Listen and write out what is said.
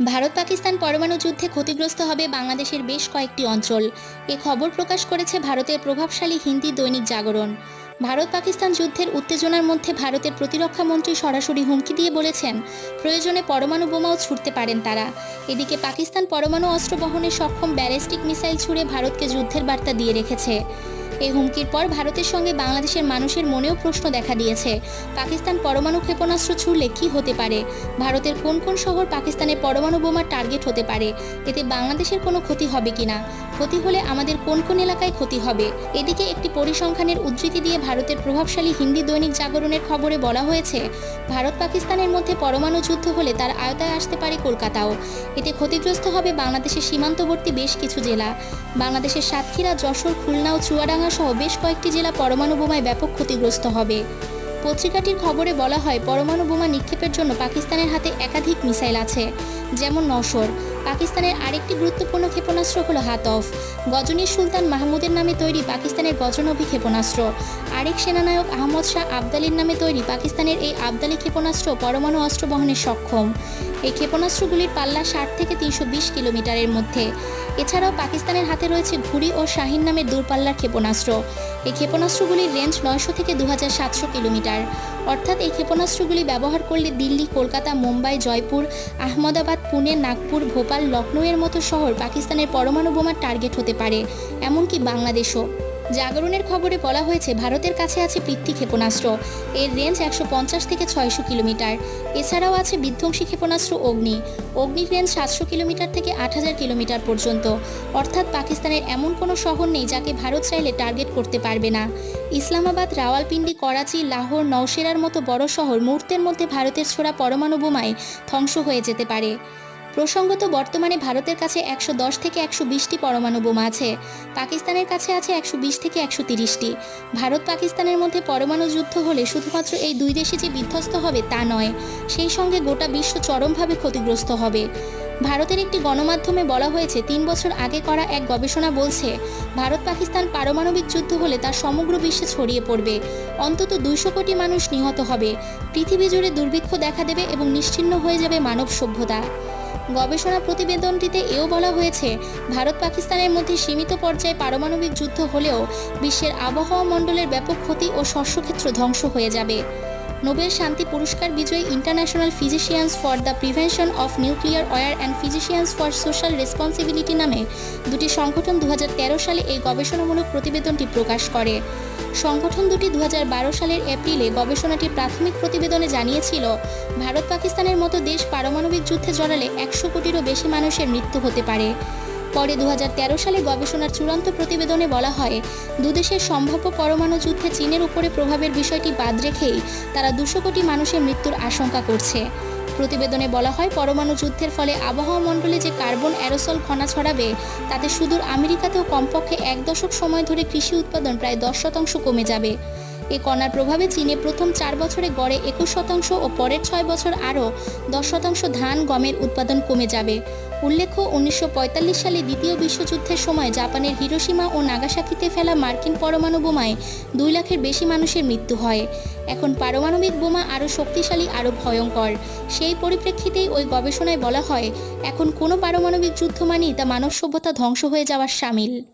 ভারত পাকিস্তান পরমাণু যুদ্ধে ক্ষতিগ্রস্ত হবে বাংলাদেশের বেশ কয়েকটি অঞ্চল। এ খবর প্রকাশ করেছে ভারতের প্রভাবশালী হিন্দি দৈনিক জাগরণ। ভারত পাকিস্তান যুদ্ধের উত্তেজনার মধ্যে ভারতের প্রতিরক্ষা মন্ত্রী সরাসরি হুমকি দিয়ে বলেছেন, প্রয়োজনে পরমাণু বোমাও ছুটতে পারেন তারা। এদিকে পাকিস্তান পরমাণু অস্ত্র বহনে সক্ষম ব্যালিস্টিক মিসাইল ছুড়ে ভারতকে যুদ্ধের বার্তা দিয়ে রেখেছে। এই হুমকির পর ভারতের সঙ্গে বাংলাদেশের মানুষের মনেও প্রশ্ন দেখা দিয়েছে। পাকিস্তান পরমাণু ক্ষেপণাস্ত্র ছুড়লে কী হতে পারে? ভারতের কোন কোন শহর পাকিস্তানের পরমাণু বোমার টার্গেট হতে পারে? এতে বাংলাদেশের কোনো ক্ষতি হবে কিনা? ক্ষতি হলে আমাদের কোন কোন এলাকায় ক্ষতি হবে? এদিকে একটি পরিসংখ্যানের উদ্ধৃতি দিয়ে ভারতের প্রভাবশালী হিন্দি দৈনিক জাগরণের খবরে বলা হয়েছে, ভারত পাকিস্তানের মধ্যে পরমাণু যুদ্ধ হলে তার আয়তায় আসতে পারে কলকাতাও। এতে ক্ষতিগ্রস্ত হবে বাংলাদেশের সীমান্তবর্তী বেশ কিছু জেলা। বাংলাদেশের সাতক্ষীরা, যশোর, খুলনা ও চুয়াডাঙ্গা সহ বেশ কয়েকটি জেলা পরমাণু বোমায় ব্যাপক ক্ষতিগ্রস্ত হবে। পত্রিকাটির খবরে বলা হয়, পরমাণু বোমা নিক্ষেপের জন্য পাকিস্তানের হাতে একাধিক মিসাইল আছে, যেমন নশর। পাকিস্তানের আরেকটি গুরুত্বপূর্ণ ক্ষেপণাস্ত্র হলো হাতফ গজনী সুলতান মাহমুদের নামে তৈরি পাকিস্তানের গজনভি ক্ষেপণাস্ত্র। আরেক সেনানায়ক আহমদ শাহ আবদালির নামে তৈরি পাকিস্তানের এই আবদালি ক্ষেপণাস্ত্র পরমাণু অস্ত্র বহনে সক্ষম। এই ক্ষেপণাস্ত্রগুলির পাল্লা ষাট থেকে তিনশো বিশ কিলোমিটারের মধ্যে। এছাড়াও পাকিস্তানের হাতে রয়েছে ঘুড়ি ও শাহিন নামের দূরপাল্লার ক্ষেপণাস্ত্র। এই ক্ষেপণাস্ত্রগুলির রেঞ্জ নয়শো থেকে দু কিলোমিটার। অর্থাৎ এই ক্ষেপণাস্ত্রগুলি ব্যবহার করলে দিল্লি, কলকাতা, মুম্বাই, জয়পুর, আহমদাবাদ, পুনে, নাগপুর, ভোপাল লখনৌয়ের মতো শহর পাকিস্তানের পরমাণু বোমার টার্গেট হতে পারে, এমনকি বাংলাদেশও। জাগরণের খবরে বলা হয়েছে, ভারতের কাছে আছে পৃথ্বী ক্ষেপণাস্ত্র। এর রেঞ্জ একশো পঞ্চাশ থেকে ছয়শো কিলোমিটার। এছাড়াও আছে বিধ্বংসী ক্ষেপণাস্ত্র অগ্নি। অগ্নির রেঞ্জ সাতশো কিলোমিটার থেকে আট হাজার কিলোমিটার পর্যন্ত। অর্থাৎ পাকিস্তানের এমন কোনো শহর নেই যাকে ভারত চাইলে টার্গেট করতে পারবে না। ইসলামাবাদ, রাওয়ালপিন্ডি, করাচি, লাহোর, নওশেরার মতো বড় শহর মুহূর্তের মধ্যে ভারতের ছোড়া পরমাণু বোমায় ধ্বংস হয়ে যেতে পারে। প্রসঙ্গত, বর্তমানে ভারতের কাছে একশো দশ থেকে একশো বিশটি পরমাণু বোমা আছে। পাকিস্তানের কাছে আছে একশো বিশ থেকে একশো তিরিশটি। ভারত পাকিস্তানের মধ্যে পরমাণু যুদ্ধ হলে শুধুমাত্র এই দুই দেশে যে বিধ্বস্ত হবে তা নয়, সেই সঙ্গে গোটা বিশ্ব চরমভাবে ক্ষতিগ্রস্ত হবে। ভারতের একটি গণমাধ্যমে বলা হয়েছে, তিন বছর আগে করা এক গবেষণা বলছে, ভারত পাকিস্তান পারমাণবিক যুদ্ধ হলে তা সমগ্র বিশ্বে ছড়িয়ে পড়বে। অন্তত দুইশো কোটি মানুষ নিহত হবে। পৃথিবী জুড়ে দুর্ভিক্ষ দেখা দেবে এবং নিশ্চিন্ন হয়ে যাবে মানব সভ্যতা। গবেষণা প্রতিবেদনটিতে এও বলা হয়েছে, ভারত পাকিস্তানের মধ্যে সীমিত পর্যায়ে পারমাণবিক যুদ্ধ হলেও বিশ্বের আবহাওয়া মণ্ডলের ব্যাপক ক্ষতি ও শস্যক্ষেত্র ধ্বংস হয়ে যাবে। নোবেল শান্তি পুরস্কার বিজয়ী international physicians for the prevention of nuclear war and physicians for social responsibility নামে দুটি সংগঠন দু হাজার তেরো সালে এই গবেষণামূলক প্রতিবেদনটি প্রকাশ করে। সংগঠন দুটি দু হাজার বারো সালের এপ্রিলে গবেষণাটির প্রাথমিক প্রতিবেদনে জানিয়েছিল ভারত পাকিস্তানের মতো দেশ পারমাণবিক যুদ্ধে জড়ালে একশো কোটিরও বেশি মানুষের মৃত্যু হতে পারে। পরে দু হাজার তেরো সালে গবেষণার চূড়ান্ত প্রতিবেদনে বলা হয়, দুদেশের সম্ভাব্য পরমাণু যুদ্ধে চীনের উপরে প্রভাবের বিষয়টি বাদ রেখেই তারা দুশো কোটি মানুষের মৃত্যুর আশঙ্কা করছে। প্রতিবেদনে বলা হয়, পরমাণু যুদ্ধের ফলে আবহাওয়া মণ্ডলে যে কার্বন অ্যারোসল কণা ছড়াবে, তাতে সুদূর আমেরিকাতেও কমপক্ষে এক দশক সময় ধরে কৃষি উৎপাদন প্রায় দশ শতাংশ কমে যাবে। এ কণার প্রভাবে চীনে প্রথম চার বছরে গড়ে একুশ শতাংশ ও পরের ছয় বছর আরও দশ শতাংশ ধান গমের উৎপাদন কমে যাবে। উল্লেখ্য, উনিশশো পঁয়তাল্লিশ সালে দ্বিতীয় বিশ্বযুদ্ধের সময় জাপানের হিরোসীমা ও নাগাসাকিতে ফেলা মার্কিন পরমাণু বোমায় দুই লাখের বেশি মানুষের মৃত্যু হয়। এখন পারমাণবিক বোমা আরও শক্তিশালী, আরও ভয়ঙ্কর। সেই পরিপ্রেক্ষিতেই ওই গবেষণায় বলা হয়, এখন কোনো পারমাণবিক যুদ্ধ মানেই তা মানব সভ্যতা ধ্বংস হয়ে যাওয়ার সামিল।